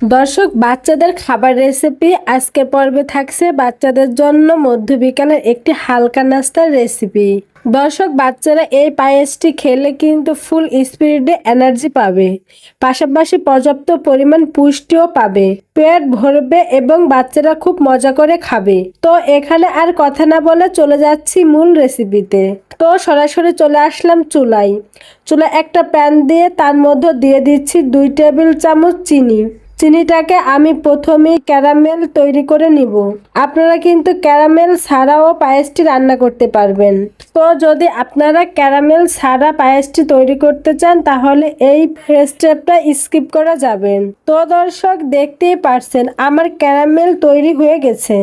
দর্শক, বাচ্চাদের খাবার রেসিপি আজকের পর্বে থাকছে বাচ্চাদের জন্য মধ্য বিকালের একটি হালকা নাস্তার রেসিপি দর্শক, বাচ্চারা এই পায়েসটি খেলে কিন্তু ফুল স্পিরিটে এনার্জি পাবে। পাশাপাশি পর্যাপ্ত পরিমাণ পুষ্টিও পাবে। পেট ভরবে এবং বাচ্চারা খুব মজা করে খাবে। তো এখানে আর কথা না বলে চলে যাচ্ছি মূল রেসিপিতে তো। সরাসরি চলে আসলাম চুলায়। চুলায় একটা প্যান দিয়ে তার মধ্যে দিয়ে দিচ্ছি দুই টেবিল চামচ চিনি। চিনিটাকে আমি প্রথমেই ক্যারামেল তৈরি করে নিব। আপনারা কিন্তু ক্যারামেল ছাড়াও পায়েসটি রান্না করতে পারবেন। তো যদি আপনারা ক্যারামেল ছাড়া পায়েসটি তৈরি করতে চান, তাহলে এই স্টেপটা স্কিপ করা যাবে। তো দর্শক, দেখতেই পারছেন, আমার ক্যারামেল তৈরি হয়ে গেছে।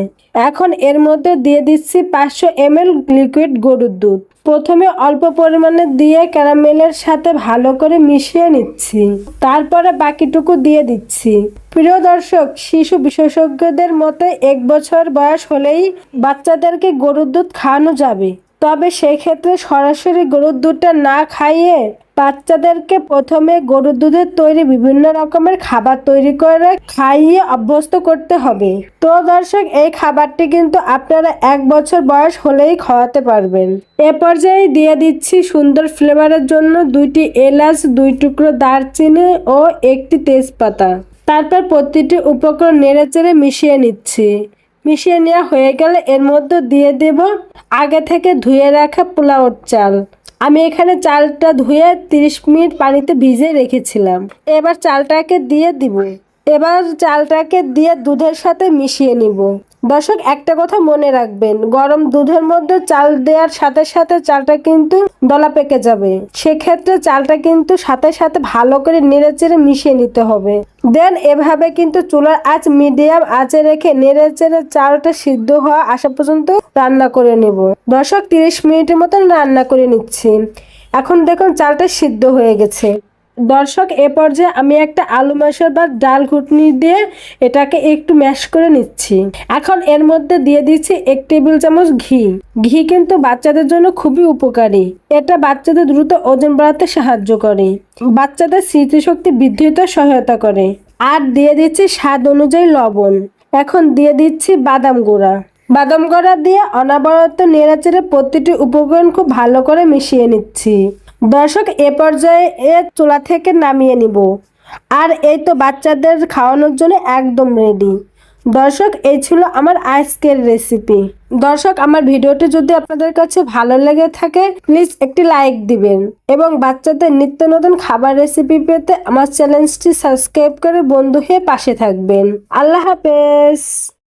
এখন এর মধ্যে দিয়ে দিচ্ছি পাঁচশো এমএল লিকুইড গরুর দুধ। প্রথমে অল্প পরিমাণে দিয়ে ক্যারামেলের সাথে ভালো করে মিশিয়ে নিচ্ছি। তারপরে বাকিটুকু দিয়ে দিচ্ছি। প্রিয় দর্শক, শিশু বিশেষজ্ঞদের মতে এক বছর বয়স হলেই বাচ্চাদেরকে গরুর দুধ খাওয়ানো যাবে। তবে সেক্ষেত্রে সরাসরি গরুর দুধটা না খাইয়ে বাচ্চাদেরকে প্রথমে গরুর দুধের তৈরি বিভিন্ন রকমের খাবার তৈরি করে খাইয়ে অভ্যস্ত করতে হবে। তো দর্শক, এই খাবারটি কিন্তু আপনারা এক বছর বয়স হলেই খাওয়াতে পারবেন। এ পর্যায়ে দিয়ে দিচ্ছি সুন্দর ফ্লেভারের জন্য দুইটি এলাচ, দুই টুকরো দারচিনি ও একটি তেজপাতা। তারপর প্রতিটি উপকরণ নেড়ে চেড়ে মিশিয়ে নিচ্ছি। মিশিয়ে নেওয়া হয়ে গেলে এর মধ্যে দিয়ে দেব আগে থেকে ধুয়ে রাখা পোলাওর চাল। আমি এখানে চালটা ধুয়ে 30 মিনিট পানিতে ভিজে রেখেছিলাম। এবার চালটাকে দিয়ে দিব। এবার চালটাকে দিয়ে দুধের সাথে মিশিয়ে নিব। দর্শক, একটা কথা মনে রাখবেন, গরম দুধের মধ্যে চাল দেওয়ার সাথে সাথে চালটা কিন্তু দলা পেকে যাবে। সেক্ষেত্রে চালটা কিন্তু সাথে সাথে ভালো করে নেড়ে চেড়ে মিশিয়ে নিতে হবে। দেন এভাবে কিন্তু চুলার আঁচ মিডিয়াম আঁচে রেখে নেড়ে চেড়ে চালটা সিদ্ধ হওয়া আসা পর্যন্ত রান্না করে নেব। দর্শক, তিরিশ মিনিটের মতন রান্না করে নিচ্ছি। এখন দেখুন, চালটা সিদ্ধ হয়ে গেছে। দর্শক, এ পর্যায়ে আমি একটা আলু মাসের বা ডাল ঘুটনি দিয়ে এটাকে একটু ম্যাশ করে নিচ্ছি। এখন এর মধ্যে দিয়ে দিচ্ছি এক টেবিল চামচ ঘি। ঘি কিন্তু বাচ্চাদের জন্য খুবই উপকারী। এটা বাচ্চাদের দ্রুত ওজন বাড়াতে সাহায্য করে। বাচ্চাদের স্মৃতিশক্তি বৃদ্ধিতে সহায়তা করে। আর দিয়ে দিচ্ছি স্বাদ অনুযায়ী লবণ। এখন দিয়ে দিচ্ছি বাদাম গুঁড়া। বাদাম গুঁড়া দিয়ে অনাবরত নেড়াচেড়ে প্রতিটি উপকরণ খুব ভালো করে মিশিয়ে নিচ্ছি। দর্শক, এ পর্যায়ে এ চুলা থেকে নামিয়ে নিব। আর এই তো বাচ্চাদের খাওয়ানোর জন্য একদম রেডি দর্শক, এই ছিল আমার আজকের রেসিপি দর্শক, আমার ভিডিওটি যদি আপনাদের কাছে ভালো লেগে থাকে প্লিজ একটি লাইক দিবেন। এবং বাচ্চাদের নিত্য নতুন খাবার রেসিপি পেতে আমার চ্যানেলটি সাবস্ক্রাইব করে বন্ধু হয়ে পাশে থাকবেন। আল্লাহ হাফেজ।